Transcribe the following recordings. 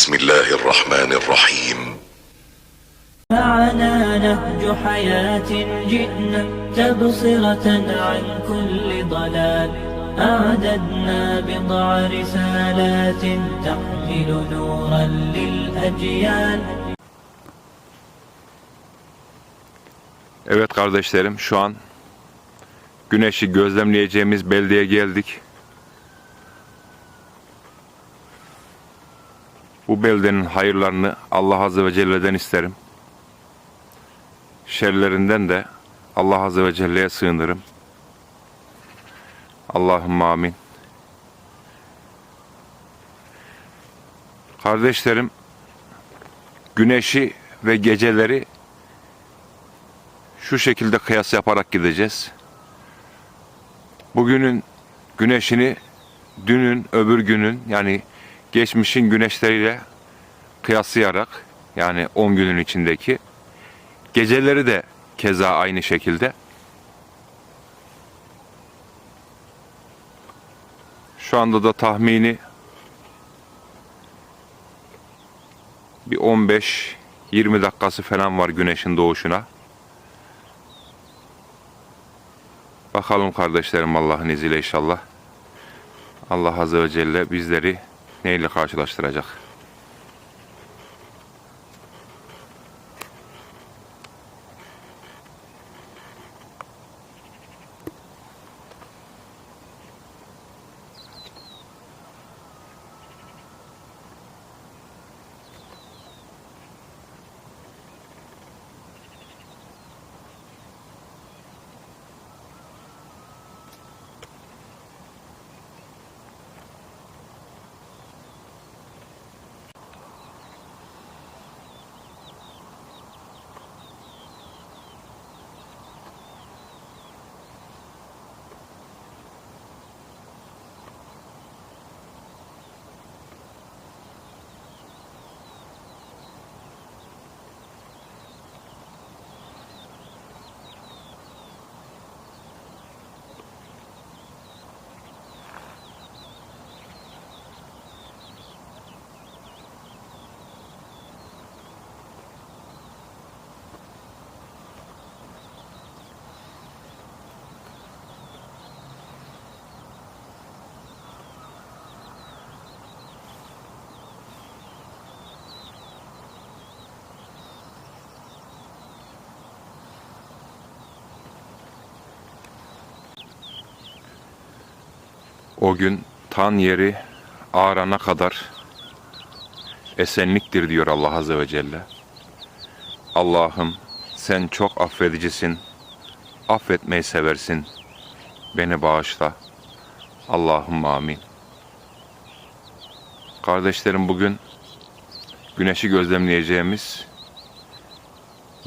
بسم الله الرحمن الرحيم معنا نهج حياة جئنا تبصرة عن كل ضلال أعددنا بضع رسالات تحمل نورا للأجيال Evet kardeşlerim şu an güneşi gözlemleyeceğimiz beldeye geldik. Bu beldenin hayırlarını Allah Azze ve Celle'den isterim. Şerlerinden de Allah Azze ve Celle'ye sığınırım. Allahümme amin. Kardeşlerim, güneşi ve geceleri şu şekilde kıyas yaparak gideceğiz. Bugünün güneşini dünün öbür günün yani geçmişin güneşleriyle kıyaslayarak yani 10 günün içindeki geceleri de keza aynı şekilde şu anda da tahmini bir 15 20 dakikası falan var güneşin doğuşuna. Bakalım kardeşlerim Allah'ın izniyle inşallah. Allah Azze ve Celle bizleri neyle karşılaştıracak? O gün tan yeri ağarana kadar esenliktir diyor Allah Azze ve Celle. Allah'ım sen çok affedicisin, affetmeyi seversin, beni bağışla. Allah'ım amin. Kardeşlerim bugün güneşi gözlemleyeceğimiz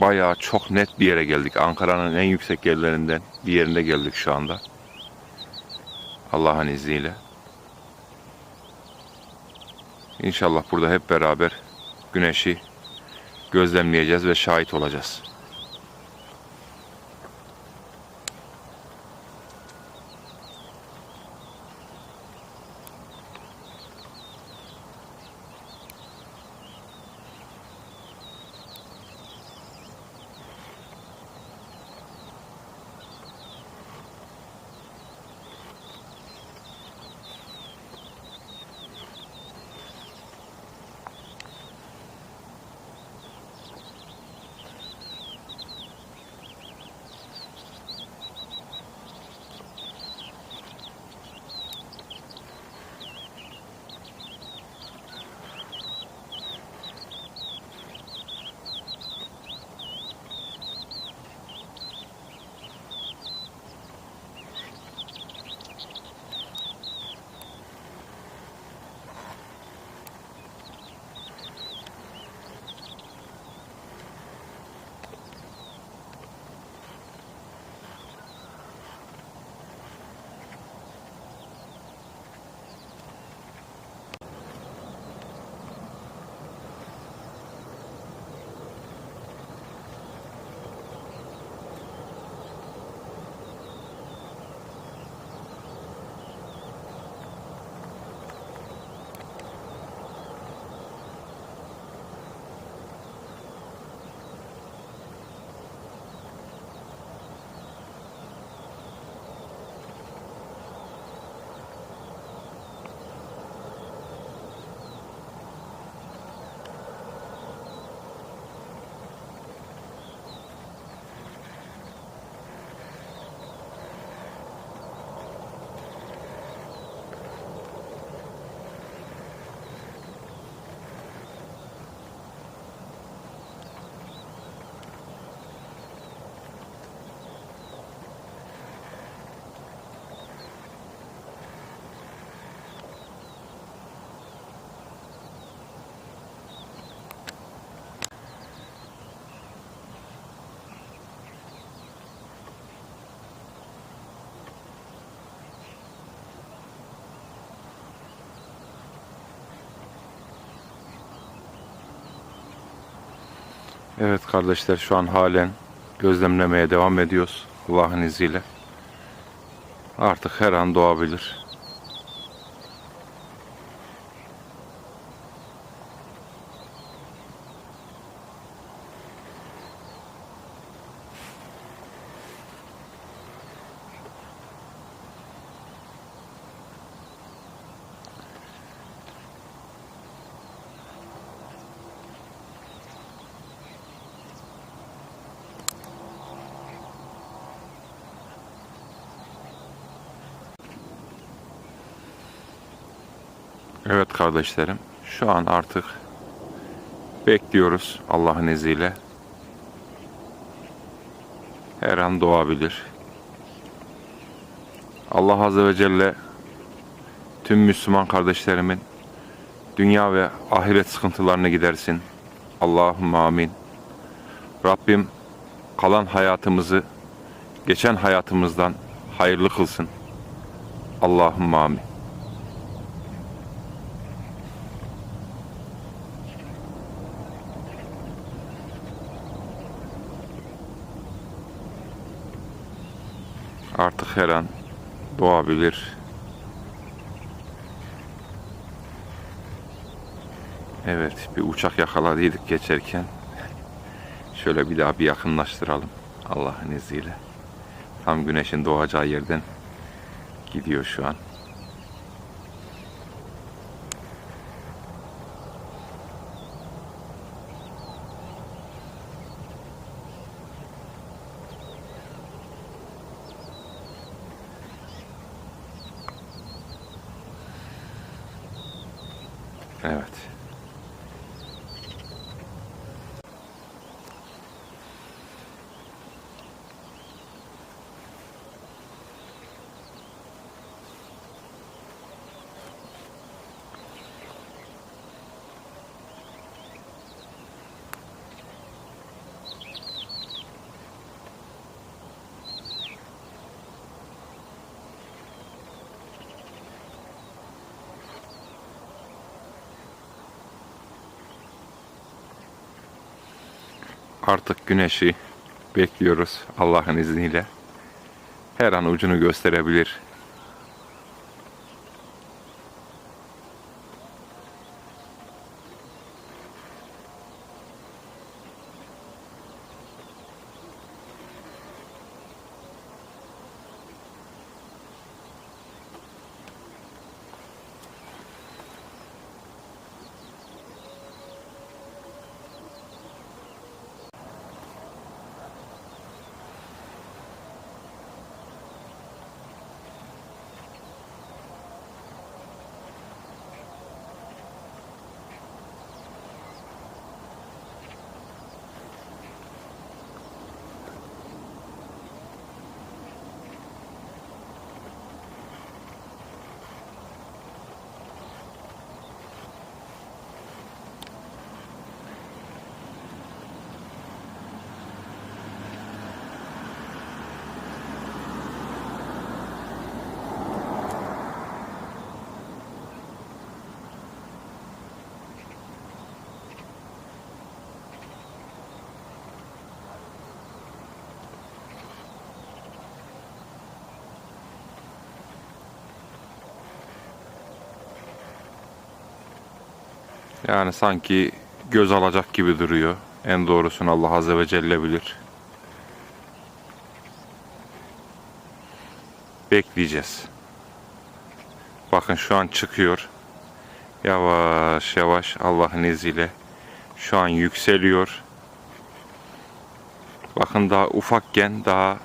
bayağı çok net bir yere geldik. Ankara'nın en yüksek yerlerinden bir yerinde geldik şu anda. Allah'ın izniyle. İnşallah burada hep beraber güneşi gözlemleyeceğiz ve şahit olacağız. Evet kardeşler şu an halen gözlemlemeye devam ediyoruz Allah'ın izniyle. Artık her an doğabilir. Evet kardeşlerim, şu an artık bekliyoruz Allah'ın izniyle. Her an doğabilir. Allah Azze ve Celle tüm Müslüman kardeşlerimin dünya ve ahiret sıkıntılarını gidersin. Allahümme amin. Rabbim kalan hayatımızı geçen hayatımızdan hayırlı kılsın. Allahümme amin. Artık her an doğabilir. Evet, bir uçak yakaladıydık geçerken. Şöyle bir daha bir yakınlaştıralım Allah'ın izniyle. Tam güneşin doğacağı yerden gidiyor şu an. Evet. Artık güneşi bekliyoruz Allah'ın izniyle. Her an ucunu gösterebilir. Yani sanki göz alacak gibi duruyor. En doğrusunu Allah Azze ve Celle bilir. Bekleyeceğiz. Bakın şu an çıkıyor. Yavaş yavaş Allah'ın izniyle şu an yükseliyor. Bakın daha ufakken daha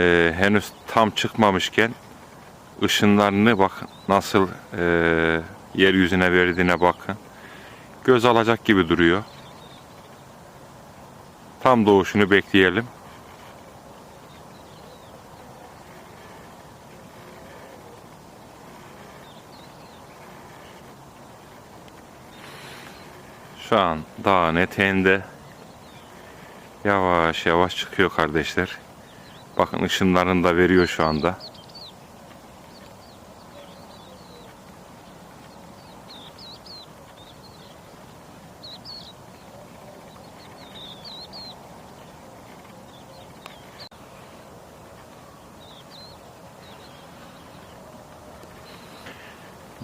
e, henüz tam çıkmamışken ışınlarını bakın nasıl e, yeryüzüne verdiğine bakın. Göz alacak gibi duruyor. Tam doğuşunu bekleyelim. Şu an dağın eteğinde yavaş yavaş çıkıyor kardeşler. Bakın ışınlarını da veriyor şu anda.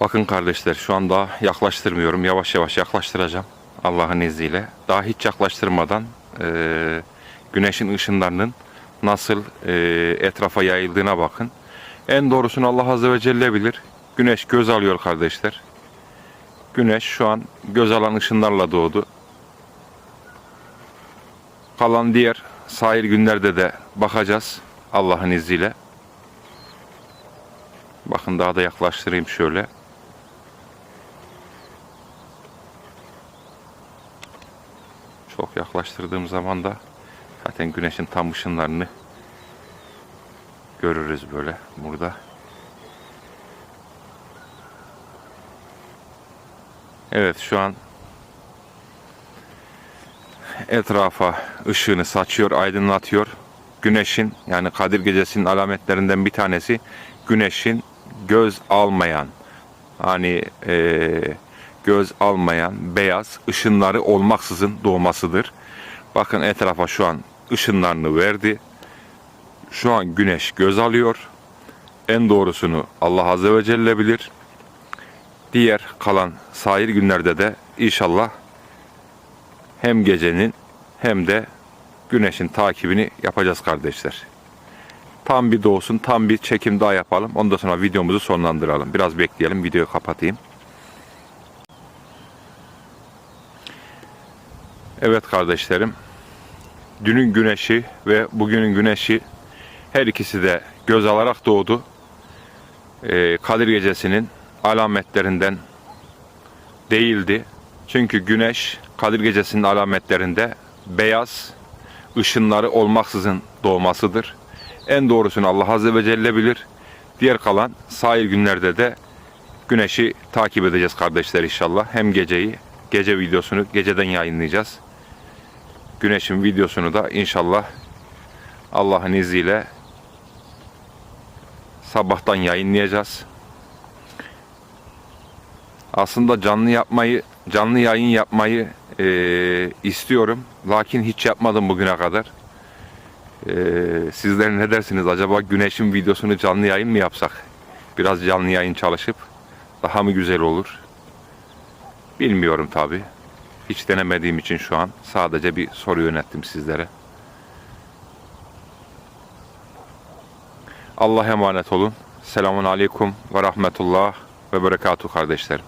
Bakın kardeşler şu an daha yaklaştırmıyorum. Yavaş yavaş yaklaştıracağım. Allah'ın izniyle. Daha hiç yaklaştırmadan eee, güneşin ışınlarının nasıl eee, etrafa yayıldığına bakın. En doğrusunu Allah Azze ve Celle bilir. Güneş göz alıyor kardeşler. Güneş şu an göz alan ışınlarla doğdu. Kalan diğer sahil günlerde de bakacağız Allah'ın izniyle. Bakın daha da yaklaştırayım şöyle. Çok yaklaştırdığım zaman da zaten güneşin tam ışınlarını görürüz böyle burada. Evet şu an etrafa ışığını saçıyor, aydınlatıyor. Güneşin yani Kadir Gecesi'nin alametlerinden bir tanesi güneşin göz almayan hani eee, göz almayan beyaz ışınları olmaksızın doğmasıdır. Bakın etrafa şu an ışınlarını verdi. Şu an güneş göz alıyor. En doğrusunu Allah Azze ve Celle bilir. Diğer kalan sahil günlerde de inşallah hem gecenin hem de güneşin takibini yapacağız kardeşler. Tam bir doğsun, tam bir çekim daha yapalım. Ondan sonra videomuzu sonlandıralım. Biraz bekleyelim, videoyu kapatayım. Evet kardeşlerim, dünün güneşi ve bugünün güneşi her ikisi de göz alarak doğdu. Ee, Kadir Gecesi'nin alametlerinden değildi. Çünkü güneş Kadir Gecesi'nin alametlerinde beyaz ışınları olmaksızın doğmasıdır. En doğrusunu Allah Azze ve Celle bilir. Diğer kalan sahil günlerde de güneşi takip edeceğiz kardeşler inşallah. Hem geceyi, gece videosunu geceden yayınlayacağız. Güneşin videosunu da inşallah Allah'ın izniyle sabahtan yayınlayacağız. Aslında canlı yapmayı, canlı yayın yapmayı eee, istiyorum. Lakin hiç yapmadım bugüne kadar. Eee sizler ne dersiniz? Acaba güneşin videosunu canlı yayın mı yapsak? Biraz canlı yayın çalışıp daha mı güzel olur? Bilmiyorum tabi. Hiç denemediğim için şu an sadece bir soru yönettim sizlere. Allah emanet olun. Selamun aleyküm ve rahmetullah ve berekatuhu kardeşlerim.